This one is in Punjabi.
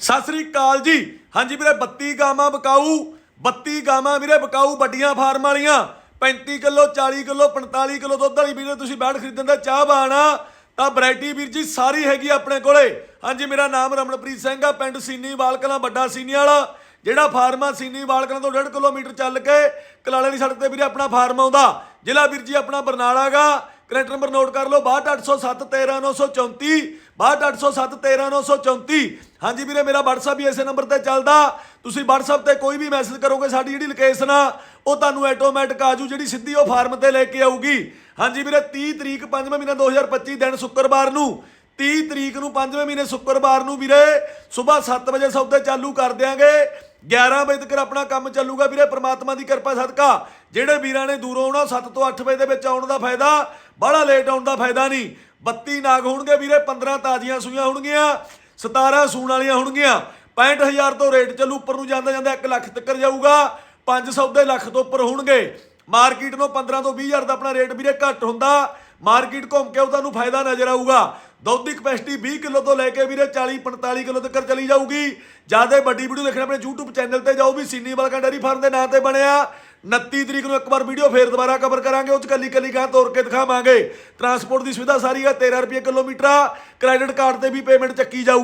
ਸਤਿ ਸ੍ਰੀ ਅਕਾਲ ਜੀ। ਹਾਂਜੀ ਵੀਰੇ 32 ਗਾਵਾਂ ਬਕਾਊ 32 ਗਾਵਾਂ ਵੀਰੇ, ਬਕਾਊ ਵੱਡੀਆਂ ਫਾਰਮ ਵਾਲੀਆਂ। 35 ਕਿਲੋ 40 ਕਿਲੋ 45 ਕਿਲੋ ਦੁੱਧ ਵਾਲੀ ਵੀਰੇ, ਤੁਸੀਂ ਬੈਠ ਖਰੀਦਣ ਦਾ ਚਾਹ ਬਾਣਾ ਤਾਂ ਵੈਰਾਈਟੀ ਵੀਰ ਜੀ ਸਾਰੀ ਹੈਗੀ ਆਪਣੇ ਕੋਲੇ। ਹਾਂਜੀ, ਮੇਰਾ ਨਾਮ ਰਮਨਪ੍ਰੀਤ ਸਿੰਘ ਆ, ਪਿੰਡ ਸੀਨੀ ਵਾਲਕਲਾਂ, ਵੱਡਾ ਸੀਨੀ ਵਾਲਾ। ਜਿਹੜਾ ਫਾਰਮ ਆ ਸੀਨੀ ਵਾਲਕਲਾਂ ਤੋਂ 1.5 ਕਿਲੋਮੀਟਰ ਚੱਲ ਕੇ ਕਲਾਲੇ ਦੀ ਸੜਕ ਤੇ ਵੀਰੇ ਆਪਣਾ ਫਾਰਮ ਆਉਂਦਾ। ਜ਼ਿਲ੍ਹਾ ਵੀਰ ਜੀ ਆਪਣਾ ਬਰਨਾਲਾ ਗਾ ਕਰੰਟ ਨੰਬਰ ਨੋਟ ਕਰ ਲਓ 6280713934 6280713934 ਹਾਂਜੀ ਵੀਰੇ, ਮੇਰਾ WhatsApp ਵੀ ਇਸੇ ਨੰਬਰ ਤੇ ਚੱਲਦਾ। ਤੁਸੀਂ WhatsApp ਤੇ ਕੋਈ ਵੀ ਮੈਸੇਜ ਕਰੋਗੇ, ਸਾਡੀ ਜਿਹੜੀ ਲੋਕੇਸ਼ਨ ਆ, ਉਹ ਤੁਹਾਨੂੰ ਆਟੋਮੈਟਿਕ ਆਜੂ ਜਿਹੜੀ ਸਿੱਧੀ ਉਹ ਫਾਰਮ ਤੇ ਲੈ ਕੇ ਆਊਗੀ। ਹਾਂਜੀ ਵੀਰੇ 30 ਤਰੀਕ 5ਵੇਂ ਮਹੀਨਾ 2025 ਦਿਨ ਸ਼ੁੱਕਰਵਾਰ ਨੂੰ। 30 ਤਰੀਕ ਨੂੰ 5ਵੇਂ ਮਹੀਨੇ ਸ਼ੁੱਕਰਵਾਰ ਨੂੰ ਵੀਰੇ, ਸਵੇਰ 7 ਵਜੇ ਸੌਦੇ ਚਾਲੂ ਕਰ ਦਿਆਂਗੇ। 11 ਵਜੇ ਤੱਕ ਆਪਣਾ ਕੰਮ ਚੱਲੂਗਾ ਵੀਰੇ, ਪ੍ਰਮਾਤਮਾ ਦੀ ਕਿਰਪਾ ਸਦਕਾ। ਜਿਹੜੇ ਵੀਰਾਂ ਨੇ ਦੂਰੋਂ ਆਉਣਾ 7 ਤੋਂ 8 ਵਜੇ ਦੇ ਵਿੱਚ ਆਉਣ ਦਾ ਫਾਇਦਾ ਬੜਾ ਲੇਟ ਆਉਣ ਦਾ ਫਾਇਦਾ ਨਹੀਂ। 32 ਨਾਗ ਹੋਣਗੇ ਵੀਰੇ 15 ਤਾਜ਼ੀਆਂ ਸੂਈਆਂ ਹੋਣਗੀਆਂ 17 ਸੂਣ ਵਾਲੀਆਂ ਹੋਣਗੀਆਂ। 65000 ਤੋਂ ਰੇਟ ਚੱਲੂ, ਉੱਪਰ ਨੂੰ ਜਾਂਦਾ ਜਾਂਦਾ 1 ਲੱਖ ਤੱਕ ਜਾਊਗਾ 500 ਦੇ ਲੱਖ ਤੋਂ ਉੱਪਰ ਹੋਣਗੇ। ਮਾਰਕੀਟ ਨੂੰ 15 ਤੋਂ 20000 ਦਾ ਆਪਣਾ ਰੇਟ ਵੀਰੇ ਘੱਟ ਹੁੰਦਾ, ਮਾਰਕੀਟ ਘੁੰਮ ਕੇ ਉਹ ਤੁਹਾਨੂੰ ਫਾਇਦਾ ਨਜ਼ਰ ਆਊਗਾ। ਦੁੱਧ ਦੀ ਕਪੈਸਿਟੀ 20 ਕਿਲੋ ਤੋਂ ਲੈ ਕੇ ਵੀਰੇ 40 45 ਕਿਲੋ ਤੱਕ ਚਲੀ ਜਾਊਗੀ। ਜ਼ਿਆਦਾ ਵੱਡੀ ਵੀਡੀਓ ਦੇਖਣਾ ਆਪਣੇ YouTube ਚੈਨਲ ਤੇ ਜਾਓ ਵੀ ਸੀਨੀ ਵਾਲਕਾ ਡੈਰੀ ਫਾਰਮ ਦੇ ਨਾਂ ਤੇ ਬਣਿਆ। 29 ਤਰੀਕ ਨੂੰ ਇੱਕ ਵਾਰ ਵੀਡੀਓ ਫੇਰ ਦੁਬਾਰਾ ਕਵਰ ਕਰਾਂਗੇ, ਉਹ ਚ ਕੱਲੀ ਕੱਲੀ ਗਾਂ ਤੋਰ ਕੇ ਦਿਖਾਵਾਂਗੇ। ਟਰਾਂਸਪੋਰਟ ਦੀ ਸੁਵਿਧਾ ਸਾਰੀ ਆ 13 ਰੁਪਏ ਕਿਲੋਮੀਟਰ ਆ ਕ੍ਰੈਡਿਟ ਕਾਰਡ ਤੇ ਵੀ ਪੇਮੈਂਟ ਚੱਕੀ ਜਾਊ